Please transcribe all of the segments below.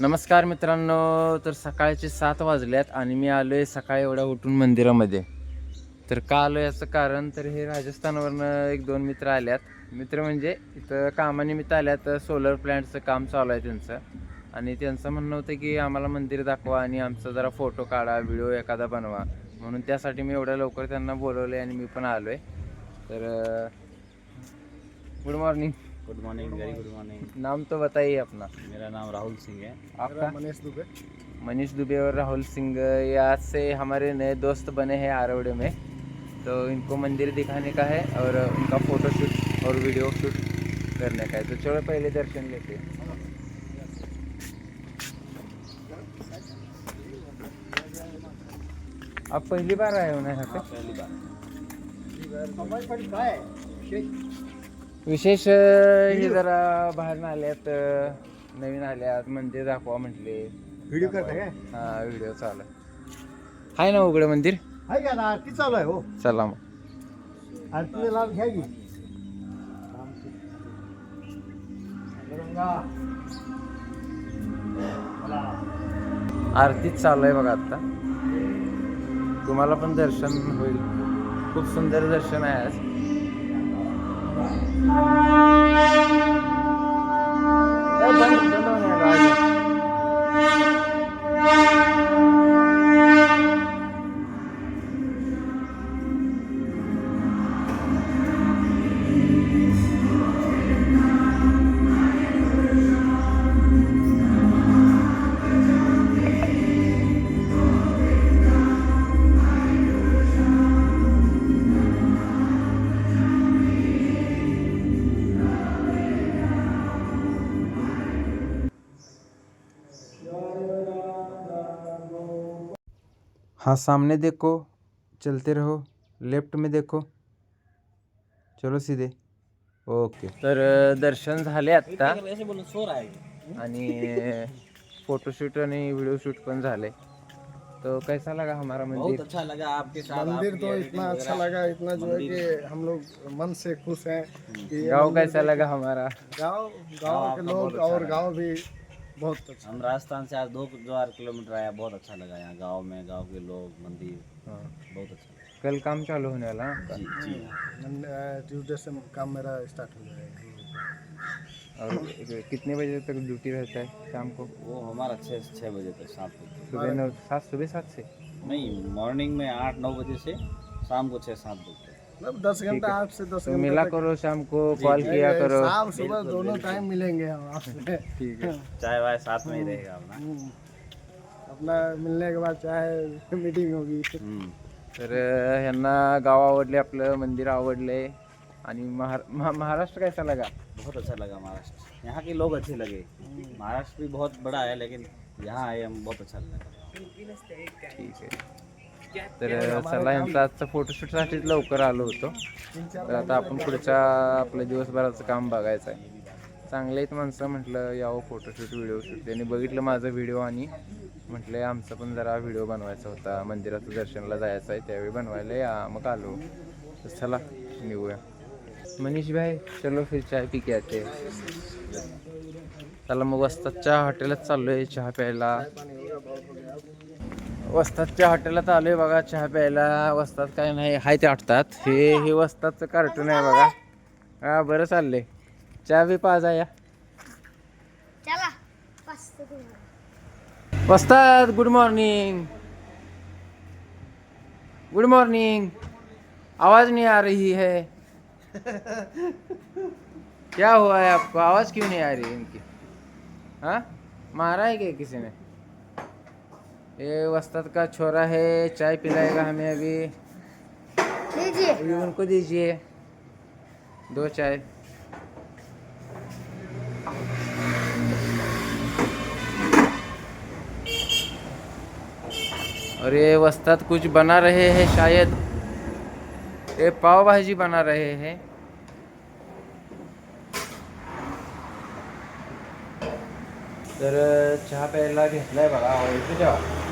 नमस्कार मित्रांनो तर सकाळचे सात वाजल्यात आणि मी आलो आहे सकाळी एवढ्या उठून मंदिरामध्ये. तर का आलो याचं कारण तर हे राजस्थानवरनं एक दोन मित्र आल्यात. मित्र म्हणजे इथं कामानिमित्त आल्यात सोलर प्लॅन्टचं काम चालू आहे त्यांचं. आणि त्यांचं म्हणणं होतं की आम्हाला मंदिर दाखवा आणि आमचा जरा फोटो काढा व्हिडिओ एखादा बनवा. म्हणून त्यासाठी मी एवढ्या लवकर त्यांना बोलवलं आहे आणि मी पण आलो आहे तर good morning. Good morning very good morning नाम तो बताइए अपना। मेरा नाम राहुल सिंह है। आपका? मनीष दुबे। मनीष दुबे और राहुल सिंह ये आज से हमारे नए दोस्त बने हैं आरवड़े में। तो इनको मंदिर दिखाने का है और उनका फोटो शूट और वीडियो शूट करने का है। तो चलो पहले दर्शन लेते हैं। आप पहली बार आए हो ना यहाँ पे? पहली बार। विशेष? अं, हे जरा बाहेर आल्यात अं, नवीन आल्यात मंदिर दाखवा म्हटले. व्हिडिओ करता काय? हा व्हिडिओ चालू आहे. आहे ना उघडं मंदिर? आहे का ना आरती चालू आहे हो. चला मग. आरतीचा लाभ घ्या की. आरतीच चालू आहे बघा आता. तुम्हाला पण दर्शन होईल. खूप सुंदर दर्शन आहे आज. ए, हाँ सामने देखो चलते रहो लेफ़्ट में देखो। चलो सीधे। ओके। तर दर्शन झाले आत्ता। है आणि फोटोशूट आणि व्हिडिओ शूट पण झाले. तो कैसा लगा हमारा मंदिर? बहुत अच्छा लगा आपके साथ मंदिर तो इतना अच्छा लगा इतना जो है कि हम लोग मन से खुश हैं गाँव कैसा लगा हमारा? गाँव गाँव के लोग अच्छा और। गाँव भी बहुत अच्छा। हम राजस्थान से आज दो हज़ार किलोमीटर आया बहुत अच्छा लगा यहाँ गाँव में गाँव के लोग मंदिर हाँ। बहुत अच्छा कल काम चालू होने वाला हाँ? जी जी। ट्यूजडे से काम मेरा स्टार्ट हो जाएगा और कितने बजे तक ड्यूटी रहता है शाम को? वो हमारा छः छः बजे तक सात बजे सुबह नौ सात सुबह सात से? नहीं मॉर्निंग में आठ नौ बजे से शाम को छः सात बजे। मतलब दस घंटा आठ से दस तो घंटा मिला करो शाम को कॉल किया करो। शाम सुबह दोनों टाइम मिलेंगे हम आपसे। ठीक है। चाय वाय साथ में ही रहेगा अपना। हम्म। अपना मिलने के बाद चाहे मीटिंग होगी। हम्म। तर ह्यांना गाव आवडले आपलं मंदिर आवडले आणि महार महा- महाराष्ट्र कैसा लगा? बहुत अच्छा लगा महाराष्ट्र। यहाँ के लोग अच्छे लगे। महाराष्ट्र भी बहुत बड़ा है लेकिन यहाँ आए हम बहुत अच्छा लगा। ठीक आहे तर चला यांचा आजचा फोटोशूटसाठीच लवकर आलो होतो. तर आता आपण पुढच्या आपल्या दिवसभराचं काम बघायचं आहे. चांगले आहेत माणसं म्हटलं यावं फोटोशूट व्हिडिओ शूट त्यांनी बघितलं माझा व्हिडिओ आणि म्हटलं आमचा पण जरा व्हिडिओ बनवायचा होता. मंदिराचं दर्शनला जायचं आहे त्यावेळी बनवायला या मग आलो. तर चला निघूया. मनीष भाई चलो फिर चाय पी के आते. चला मग वस्तादच्या हॉटेलात चाललो आहे चहा प्यायला. वस्तादच्या हॉटेलात आलोय बघा चहा प्यायला. वस्तात काय नाही हाय ते आटतात हे हे वस्तादचं कार्टून आहे बघा. हा बरं चाललंय. चहा बी पाजा या. वस्ताद गुड मॉर्निंग गुड मॉर्निंग आवाज नहीं आ रही है. क्या हुआ है आपको? आवाज क्यों नहीं आ रही है इनकी? हाँ? मारा है क्या किसी ने? ये वस्ताद का छोरा है चाय पिलाएगा हमें अभी। लीजिए अभी उनको दीजिए। दो चाय। और ये वस्ताद कुछ बना रहे हैं शायद। ये पाव भाजी बना रहे हैं। तर चहा प्यायला घेतलाय बघा आवडतो जेव्हा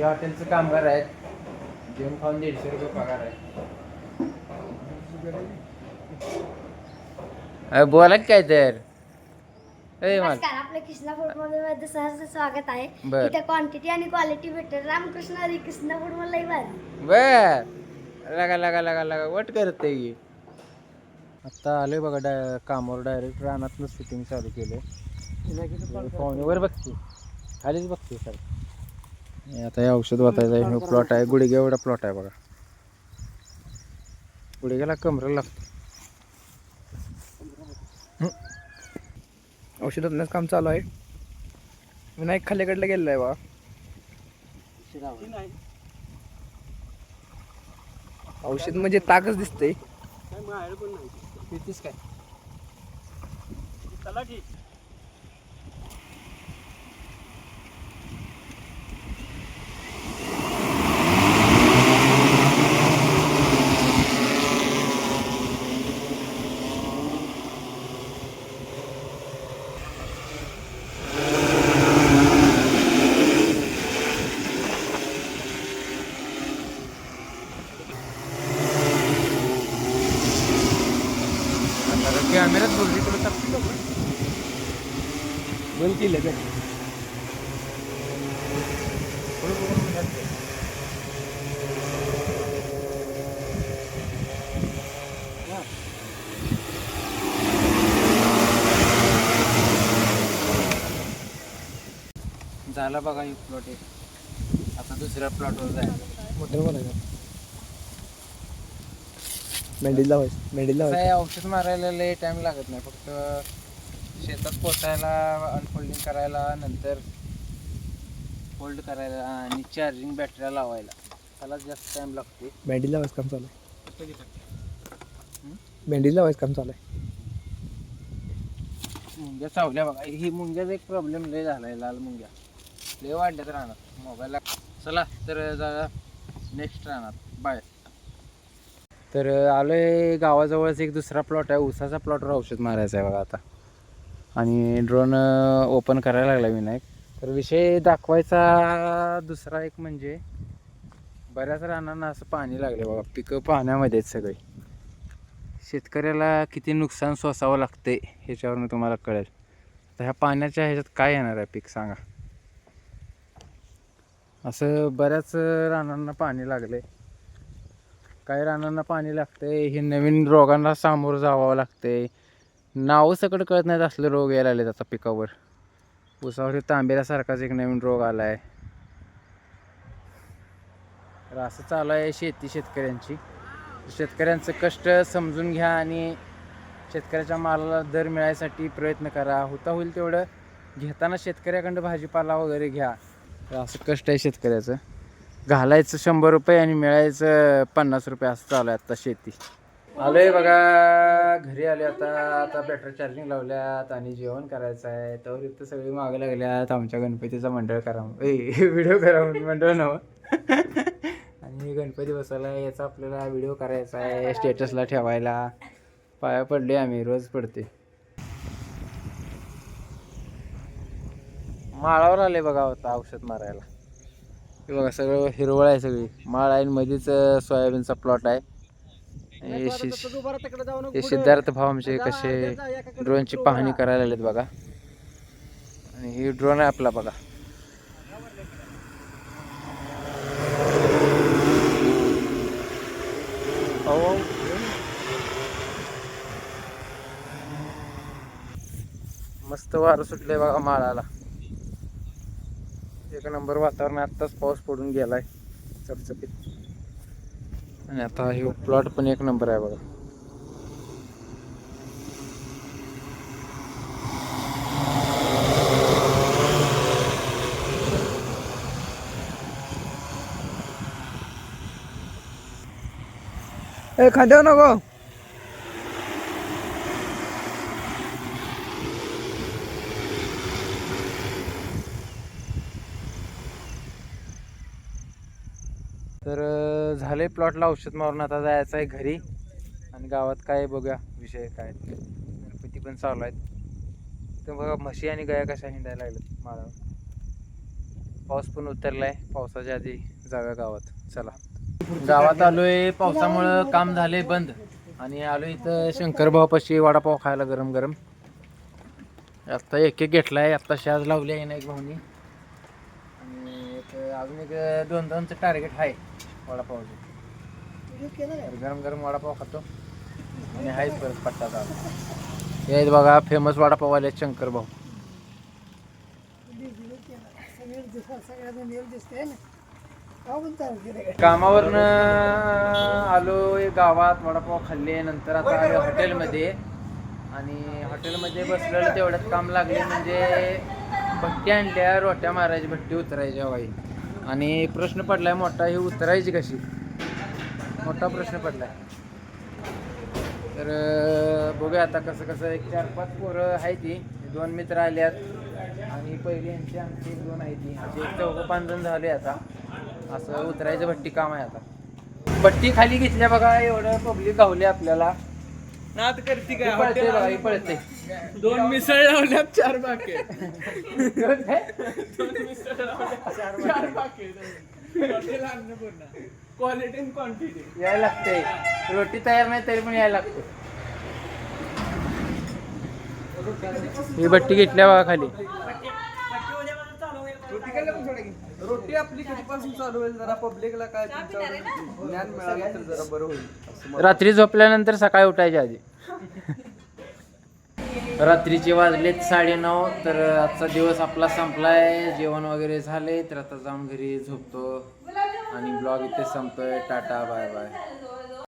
हे हॉटेलचं कामगार आहेत. जेवण खाऊन दीडशे रुपये पगार आहे. बोला की काय तर. ए माल. नमस्कार आपल्या कृष्णा फूडमध्ये सहर्ष स्वागत आहे. बर. इथे क्वांटिटी आणि क्वालिटी भेटेल. रामकृष्ण हरी कृष्णा फूडमध्ये भारी बर. लगा लगा लगा लगा. वट करते की आता आलोय बघा डाय कामावर डायरेक्ट रानातनं शूटिंग चालू केलंय. पाहुणेवर बघते. खालीच बघते सर आता हे औषध वाचायचं आहे. प्लॉट आहे. गुडघे एवढा प्लॉट आहे बघा. गुडघ्याला कमरेला लागतो औषध ओतण्याचं काम चालू आहे. विनायक खालीकडला गेलेला आहे बा औषध म्हणजे ताकच दिसतंय. काय कॅमेऱ्यात बोलली तुला लोक बंद केलं काय झाला बघा एक प्लॉट एक. आता दुसऱ्या प्लॉटवर जायचं. मोठं बोलायचं मेंढीला लावायचं मेंढीला औषध मारायला लय टाइम लागत नाही. फक्त शेतात पोचायला अनफोल्डिंग करायला नंतर फोल्ड करायला आणि चार्जिंग बॅटऱ्या लावायला. त्याला जास्त टाइम लागते मेंढीला लावायचं काम चालू आहे. मेंढीला लावायचं काम चालू आहे. मुंग्या चावल्या बघा. ही मुंग्याचा एक प्रॉब्लेम लय झालाय लाल मुंग्या. लय वाढल्यात राहणार मोबाईलला चला तर जा नेक्स्ट राहणार बाय तर आलो आहे गावाजवळच एक दुसरा प्लॉट आहे. उसाचा प्लॉटवर औषध मारायचं आहे बघा आता. आणि ड्रोन ओपन करायला लागला विनायक. तर विषय दाखवायचा दुसरा एक म्हणजे बऱ्याच रानांना असं पाणी लागले बघा. पिकं पाण्यामध्ये आहेत सगळे. शेतकऱ्याला किती नुकसान सोसावं लागते ह्याच्यावरून तुम्हाला कळेल. तर ह्या पाण्याच्या ह्याच्यात काय येणार आहे पीक सांगा. असं बऱ्याच रानांना पाणी लागले काही रानांना पाणी लागते हे नवीन रोगांना सामोरं जावं लागते नावं सकट कळत नाहीत असले रोग यायला लागलेत आता पिकावर. उसावर तांब्यासारखाच तांबेऱ्यासारखाच एक नवीन रोग आला आहे तर असं चालू आहे शेती शेतकऱ्यांची. शेतकऱ्यांचं कष्ट समजून घ्या आणि शेतकऱ्याच्या मालाला दर मिळायसाठी प्रयत्न करा. होता होईल तेवढं. घेताना शेतकऱ्याकडं भाजीपाला वगैरे घ्या. असं कष्ट आहे शेतकऱ्याचं. घालायचं शंभर रुपये आणि मिळायचं पन्नास रुपये असं चालू आहे आता शेती. आलोय बघा घरी आले आता. आता बॅटरी चार्जिंग लावल्यात आणि जेवण करायचं आहे. तर इथं सगळी मागं लागल्यात. आमच्या गणपतीचा मंडळ करा व्हिडिओ करा मंडळ नव आणि गणपती बसवला आहे. याचा आपल्याला व्हिडिओ करायचा आहे. स्टेटसला ठेवायला. पाया पडले आम्ही रोज पडते माळावर आले बघा होता औषध मारायला. हे बघा सगळं हिरवळ आहे सगळी. माळ आहे मध्येच सोयाबीनचा प्लॉट आहे. हे सिद्धार्थ भाऊ आमचे कसे ड्रोनची पाहणी करायला आलेत बघा. आणि ही ड्रोन आहे आपला बघा. मस्त वारं सुटलंय बघा माळाला. एक नंबर वातावरण आत्ताच पाऊस पडून गेलाय. चपचपीत. आणि आता हे प्लॉट पण एक नंबर आहे बघा. ए खांद्यावर नको. तर झाले प्लॉटला औषध मारून आता जायचं आहे घरी. आणि गावात काय बघूया विषय काय. गणपती पण चालू आहेत. तर बघा म्हशी आणि गाया कशा हिंडायला लागल्यात माळावर. पाऊस पण उतरलाय. पावसाच्या आधी जाव्या गावात. चला. गावात आलोय. पावसामुळं काम झाले बंद. आणि आलो इथं शंकरभावापाशी वडापाव खायला गरम गरम आत्ता एक एक घेतलाय. आत्ता शाज लावली आहे ना एक भाऊनी. आणि अजून एक दोन दोनचं टार्गेट आहे. वडापावचं तर गरम गरम वडापाव खातो. आणि आहेच परत पट्टा चालू हे बघा फेमस वडापाववाले शंकर भाऊ. कामावरनं आलो गावात वडापाव खाल्ले. नंतर आता आलो हॉटेलमध्ये. आणि हॉटेलमध्ये बसलेलं तेवढ्यात काम लागले म्हणजे भट्टी आणल्या रोट्या मारायची भट्टी उतरायची हवाई. आणि प्रश्न पडलाय मोठा ही उतरायची कशी? मोठा प्रश्न पडलाय. तर बघूया आता कसं कसं एक चार पाच पोरं आहे ती दोन मित्र आले आहेत आणि पहिले यांची आमची एक दोन आहे ती असे एक चौघं पाच जण झाले आता. असं उतरायचं भट्टी काम आहे आता. भट्टी खाली घेतल्या बघा एवढं पब्लिक गावले आपल्याला. नाद करती पळते पळते. दोन मिसळ लावल्यात चार बाके. चार बाके. Hotel Annapurna quality and quantity यायला लागते. रोटी तयार नाही तरी पण यायला लागते. ही भट्टी घेतल्या बघा खाली रोटी काय पण सोडा की. रोटी आपली कधीपासून चालू होईल? जरा पब्लिकला काय तुमच्यावर ज्ञान मिळालं तर जरा बरं होईल. असं मला- रात्री झोपल्यानंतर सकाळी उठायच्या आधी. रात्रीचे वाजलेत साडेनऊ तर आजचा दिवस आपला संपलाय. जेवण वगैरे झाले तर आता जाऊन घरी झोपतो. आणि ब्लॉग इथे संपतोय. Tata bye bye.